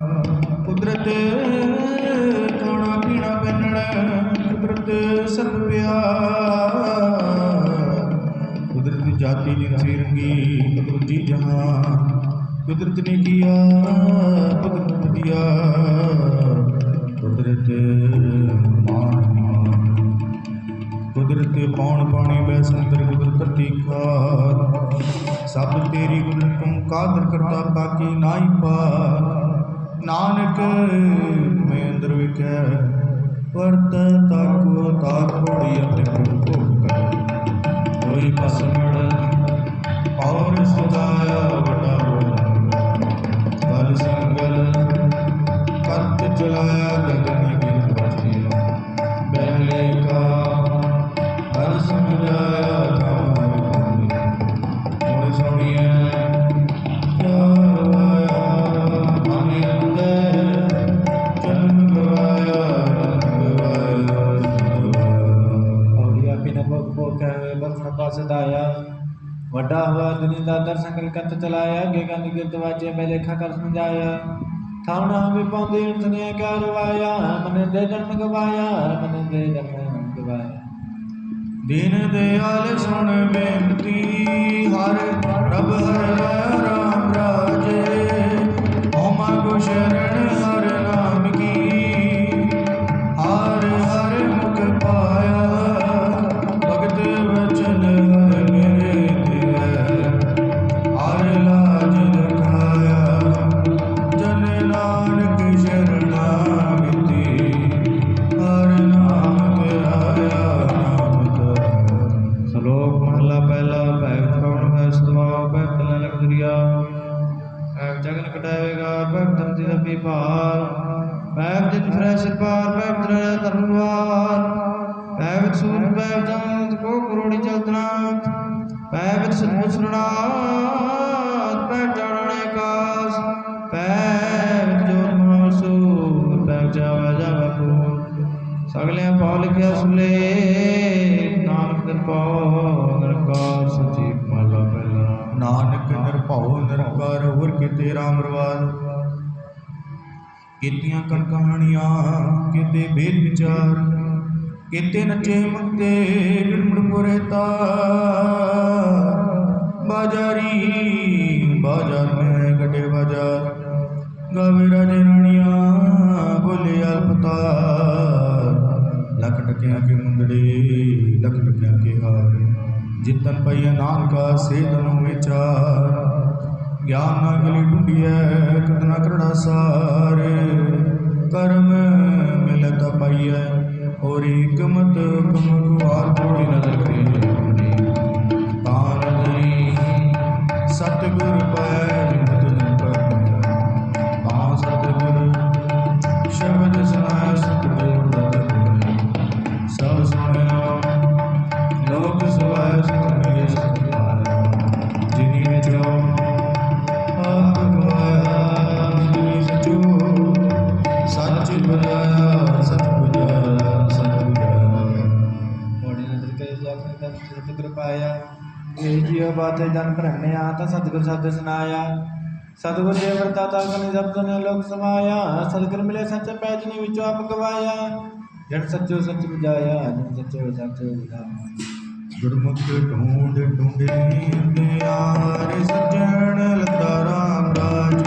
ਕੁਦਰਤ ਖਾਣਾ ਪੀਣਾ ਪਹਿਨਣਾ ਕੁਦਰਤ ਸਰਬ ਪਿਆਰ ਕੁਦਰਤ ਜਾਤੀ ਦੀ ਜਾਤੀ ਰੰਗੀ ਕੁਦਰਤ ਜਹਾਨ ਕੁਦਰਤ ਨੇ ਕੀਆ, ਕੁਦਰਤ ਵਧੀਆ। ਕੁਦਰਤ ਮਾਨ ਕੁਦਰਤ ਪੌਣ ਪਾਣੀ ਬੈ ਸੁੰਦਰ, ਕੁਦਰਤ ਧਰਤੀ ਸਭ ਤੇਰੀ ਕੁਦਰਤ ਤੂੰ ਕਾਦਰ ਕਰਤਾ, ਬਾਕੀ ਨਾਹੀ ਪਾ ਨਾਨਕ ਮੈਂ ਅੰਦਰ ਵਿਖੈ ਵਰਤ ਤਾਕੋ ਤਾਕ ਅਤੇ ਭੋਗ ਕਰ ਕੋਈ ਨ ਭੋਗ ਭੋਗ ਕਹਵੇ ਬਖਨ ਪਾਸ ਦਾਇਆ ਵੱਡਾ ਹੋਆ ਦੁਨੀ ਦਾ ਦਰਸ਼ਨ ਕਰ ਕੰਤ ਚਲਾਇਆ। ਅੱਗੇ ਗੰਨ ਗਿਰਦ ਵਾਜੇ ਮੇ ਲੇਖਾ ਕਰ ਸਮਝਾਇਆ। ਥਾਉਣਾ ਵੀ ਪਾਉਂਦੇ ਉਤਨੇ ਕਾ ਰਵਾਇਆ। ਮਨ ਦੇ ਜਨਮ ਗਵਾਇਆ, ਮਨ ਦੇ ਜਨਮ ਗਵਾਇਆ। ਦੀਨ ਦਿਆਲ ਸੁਣ ਬੇਨਤੀ, ਹਰ ਪ੍ਰਭ ਹਰ ਜਗਨ ਕਟਾਵੇਗਾ ਭਗਤ ਤਨ ਦੀ ਰੱਬੀ ਭਾਰ। ਭਗਤ ਜਿਨ ਫਰੈ ਸਿਰ ਪਾਰ ਭਗਤ ਧਰਮਵਾਰ ਭਗਤ ਸੂਰ ਭਗਤ ਜੰਤ ਕੋ ਕਰੋੜੀ ਚਲਤਨਾ ਭਗਤ ਸਤਿ ਸੁਰਣਾਤ ਭਗਤ ਜਾਣਣੇ ਕਾਸ। ਭਗਤ ਜੋਤ ਮਹਸੂ ਭਗਤ ਜਾਵਾ ਜਾਵਾ ਪੂਰ ਸਗਲੇ ਪਾਉ ਲਿਖਿਆ ਸੁਲੇ। ਨਿਰੰਕਾਰ ਕਿਤੇ ਰਾਮ ਰਵਾਲ ਕੀਤੀਆਂ ਕਣ ਕਹਾਣੀਆਂ ਕਿਤੇ ਭੇਦ ਵਿਚਾਰ ਕਿਤੇ ਨਚੇ ਮੁਕਤੇ ਗੁਰਮੁੜ ਪੁਰਤਾ ਬਾਜਾਰੀ, ਬਾਜ਼ਾਰ ਮੈਂ ਗੱਡੇ ਬਾਜ਼ਾਰ, ਗਾਵੇ ਰਾਜੇ ਰਾਣੀਆਂ ਬੋਲੇ ਅਲਪਤਾਰ। ਲੱਖ ਟਕਿਆਂ ਕੇ ਮੁੰਦੜੇ, ਲੱਖ ਟਕਿਆਂ ਕੇ ਹਾਰ, ਜਿਤਨ ਪਈਆ ਨਾਨਕਾ ਸੇ ਤਨੁ ਚਾਰ ਗਿਆਨ ਨਾ ਗਲੀ ਢੁੰਡੀਐ ਕਤਨਾ ਕਰੜਾ ਸਾਰੇ। ਕਰਮ ਮਿਲਤ ਪਾਈਐ, ਹੋਰੀ ਗਮਤ ਕਮ ਕੁਆਰ ਕੋੜੀ ਨਦਰ ਕਰੀ ਪਾਰਦਰੀ ਸਤਿਗੁਰ ਪੈ ਜਿਮਤ ਨਦਰ ਸਤਿਗੁਰ ਪਾਇਆ ਇਹ ਜੀਵ ਬਾਤੇ ਜਨ ਭਰਮਿਆ ਤਾਂ ਸਤਿਗੁਰ ਸਤਿ ਸੁਨਾਇਆ ਸਤਿਗੁਰ ਦੇ ਵਰਤਾਤਾ ਕਨੇ ਸ਼ਬਦ ਨੇ ਲੋਕ ਸਮਾਇਆ। ਸਤਿਗੁਰ ਮਿਲੇ ਸੱਚ ਪੈਜਨੀ ਵਿੱਚੋਂ ਆਪ ਗਵਾਇਆ। ਜਨ ਸੱਚੋ ਸੱਚ ਬੁਝਾਇਆ, ਜਨ ਸੱਚੋ ਸੱਚ ਬੁਝਾਇਆ। ਗੁਰਮੁਖ ਢੂੰਡ ਢੂੰਡੇ ਅੰਧਿਆਰ ਸੱਜਣ ਲੱਦਾ ਰਾਮ ਰਾਜ